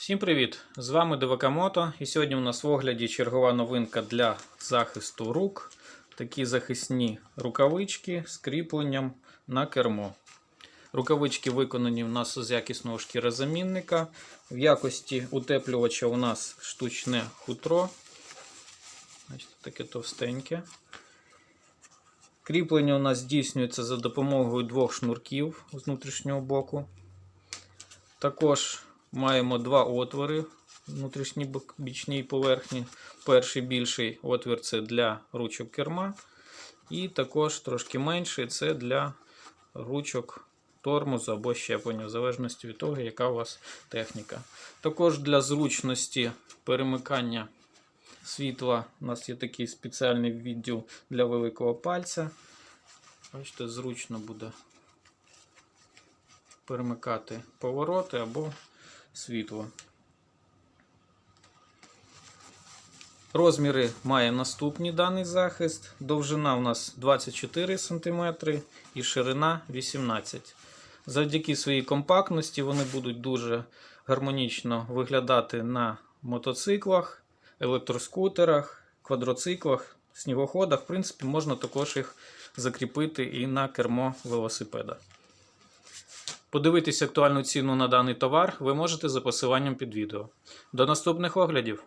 Всім привіт! З вами Девакамото. І сьогодні у нас в огляді чергова новинка для захисту рук. Такі захисні рукавички з кріпленням на кермо. Рукавички виконані у нас з якісного шкірозамінника. В якості утеплювача у нас штучне хутро. Таке товстеньке. Кріплення у нас здійснюється за допомогою двох шнурків з внутрішнього боку. Також маємо два отвори внутрішній бічній поверхні. Перший більший отвір це для ручок керма. І також трошки менший це для ручок тормозу або щеплення, в залежності від того, яка у вас техніка. Також для зручності перемикання світла у нас є такий спеціальний відділ для великого пальця. Бачите, зручно буде перемикати повороти або світло. Розміри має наступний даний захист. Довжина у нас 24 см і ширина 18 Завдяки своїй компактності вони будуть дуже гармонічно виглядати на мотоциклах, електроскутерах, квадроциклах, снігоходах. В принципі, можна також їх закріпити і на кермо велосипеда. Подивитися актуальну ціну на даний товар ви можете за посиланням під відео. До наступних оглядів!